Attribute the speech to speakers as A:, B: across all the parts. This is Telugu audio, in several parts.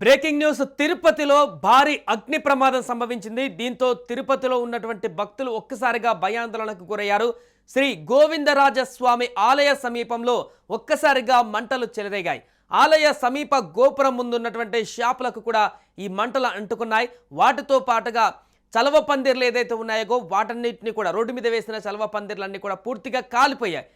A: బ్రేకింగ్ న్యూస్ తిరుపతిలో భారీ అగ్ని ప్రమాదం సంభవించింది. దీంతో తిరుపతిలో ఉన్నటువంటి భక్తులు ఒక్కసారిగా భయాందోళనకు గురయ్యారు. శ్రీ గోవిందరాజస్వామి ఆలయ సమీపంలో ఒక్కసారిగా మంటలు చెలరేగాయి. ఆలయ సమీప గోపురం ముందున్నటువంటి షాపులకు కూడా ఈ మంటలు అంటుకున్నాయి. వాటితో పాటుగా చలవ పందిర్లు ఏదైతే ఉన్నాయో వాటన్నిటిని కూడా రోడ్డు మీద వేసిన చలవ పందిర్లన్నీ కూడా పూర్తిగా కాలిపోయాయి.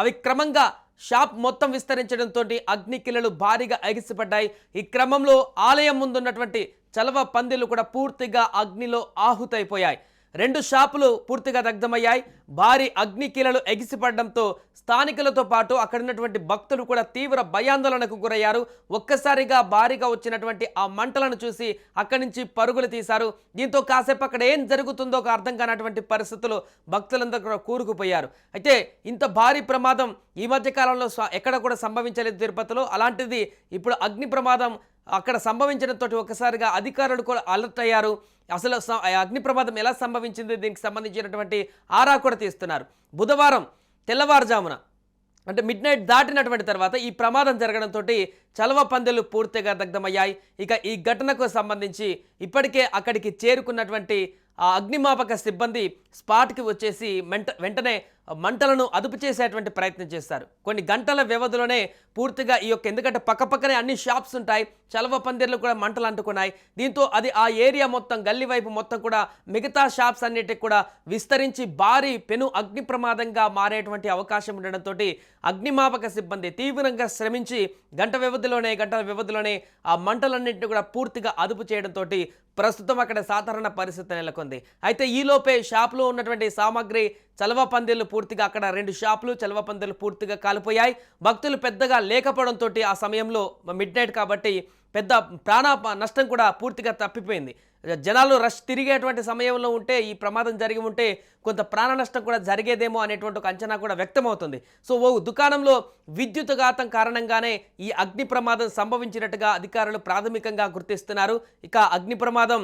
A: అవి క్రమంగా షాప్ మొత్తం విస్తరించడంతో అగ్నికిలలు భారీగా ఎగిసిపడ్డాయి. ఈ క్రమంలో ఆలయం ముందున్నటువంటి చలవ పందిలు కూడా పూర్తిగా అగ్నిలో ఆహుతైపోయాయి. రెండు షాపులు పూర్తిగా దగ్ధమయ్యాయి. భారీ అగ్నికీలలు ఎగిసిపడడంతో స్థానికులతో పాటు అక్కడున్నటువంటి భక్తులు కూడా తీవ్ర భయాందోళనకు గురయ్యారు. ఒక్కసారిగా భారీగా వచ్చినటువంటి ఆ మంటలను చూసి అక్కడి నుంచి పరుగులు తీశారు. దీంతో కాసేపు అక్కడ ఏం జరుగుతుందో ఒక అర్థం కానటువంటి పరిస్థితులు భక్తులందరూ కూడా కూరుకుపోయారు. అయితే ఇంత భారీ ప్రమాదం ఈ మధ్య కాలంలో ఎక్కడ కూడా సంభవించలేదు తిరుపతిలో. అలాంటిది ఇప్పుడు అగ్ని ప్రమాదం అక్కడ సంభవించడంతో ఒక్కసారిగా అధికారులు కూడా అలర్ట్ అయ్యారు. అసలు అగ్ని ప్రమాదం ఎలా సంభవించింది? దీనికి సంబంధించినటువంటి ఆరా కూడా తీస్తున్నారు. బుధవారం తెల్లవారుజామున అంటే మిడ్ నైట్ దాటినటువంటి తర్వాత ఈ ప్రమాదం జరగడంతో చలవ పందెలు పూర్తిగా దగ్ధమయ్యాయి. ఇక ఈ ఘటనకు సంబంధించి ఇప్పటికే అక్కడికి చేరుకున్నటువంటి ఆ అగ్నిమాపక సిబ్బంది స్పాట్కి వచ్చేసి మెంట వెంటనే మంటలను అదుపు చేసేటువంటి ప్రయత్నం చేస్తారు. కొన్ని గంటల వ్యవధిలోనే పూర్తిగా ఈ యొక్క ఎందుకంటే పక్కపక్కనే అన్ని షాప్స్ ఉంటాయి చలవ పందిర్లు కూడా మంటలు అంటుకున్నాయి. దీంతో అది ఆ ఏరియా మొత్తం గల్లీ వైపు మొత్తం కూడా మిగతా షాప్స్ అన్నిటికి కూడా విస్తరించి భారీ పెను అగ్ని ప్రమాదంగా మారేటువంటి అవకాశం ఉండడంతో అగ్నిమాపక సిబ్బంది తీవ్రంగా శ్రమించి గంట వ్యవధిలోనే గంటల వ్యవధిలోనే ఆ మంటలన్నింటినీ కూడా పూర్తిగా అదుపు చేయడంతో ప్రస్తుతం అక్కడ సాధారణ పరిస్థితి నెలకొంది. అయితే ఈలోపే షాప్లో ఉన్నటువంటి సామాగ్రి చలవ పందిళ్ళు పూర్తిగా అక్కడ రెండు షాపులు చలవ పందిళ్ళు పూర్తిగా కాలిపోయాయి. భక్తులు పెద్దగా లేకపోవడంతో ఆ సమయంలో మిడ్ నైట్ కాబట్టి పెద్ద ప్రాణ నష్టం కూడా పూర్తిగా తప్పిపోయింది. జనాలు రష్ తిరిగేటువంటి సమయంలో ఉంటే ఈ ప్రమాదం జరిగి ఉంటే కొంత ప్రాణ నష్టం కూడా జరిగేదేమో అనేటువంటి ఒక అంచనా కూడా వ్యక్తమవుతుంది. సో ఓ దుకాణంలో విద్యుత్ ఘాతం కారణంగానే ఈ అగ్ని ప్రమాదం సంభవించినట్టుగా అధికారులు ప్రాథమికంగా గుర్తిస్తున్నారు. ఇక అగ్ని ప్రమాదం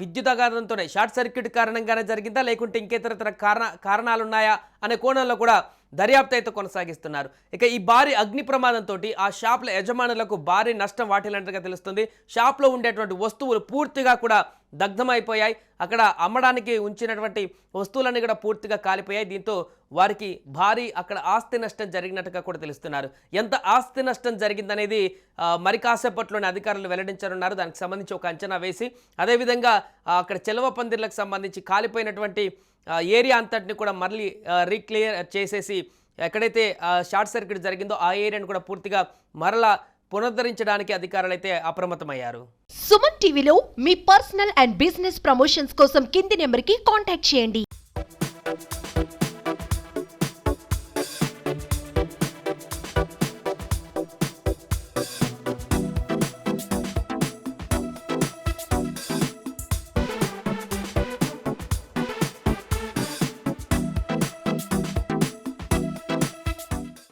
A: విద్యుత్ అఘాతంతోనే షార్ట్ సర్క్యూట్ కారణంగానే జరిగిందా? లేకుంటే ఇంకేతరతర కారణ కారణాలు ఉన్నాయా అనే కోణంలో కూడా దర్యాప్తు అయితే కొనసాగిస్తున్నారు. ఇక ఈ భారీ అగ్ని ప్రమాదంతో ఆ షాప్ల యజమానులకు భారీ నష్టం వాటిల్లంటగా తెలుస్తుంది. షాప్లో ఉండేటువంటి వస్తువులు పూర్తిగా కూడా దగ్ధమైపోయాయి. అక్కడ అమ్మడానికి ఉంచినటువంటి వస్తువులన్నీ కూడా పూర్తిగా కాలిపోయాయి. దీంతో వారికి భారీ అక్కడ ఆస్తి నష్టం జరిగినట్టుగా కూడా తెలుస్తున్నారు. ఎంత ఆస్తి నష్టం జరిగిందనేది మరి కాసేపట్లోనే అధికారులు వెల్లడించనున్నారు. దానికి సంబంధించి ఒక అంచనా వేసి అదేవిధంగా అక్కడ చెలవ పందిర్లకు సంబంధించి కాలిపోయినటువంటి ఏరియా అంతటిని కూడా మళ్ళీ రీక్లియర్ చేసేసి ఎక్కడైతే షార్ట్ సర్క్యూట్ జరిగిందో ఆ ఏరియాను కూడా పూర్తిగా మరలా పునరుద్ధరించడానికి అధికారులైతే అప్రమత్తమయ్యారు.
B: సుమన్ టీవీలో మీ పర్సనల్ అండ్ బిజినెస్ ప్రమోషన్స్ కోసం కింది నెంబర్కి కాంటాక్ట్ చేయండి.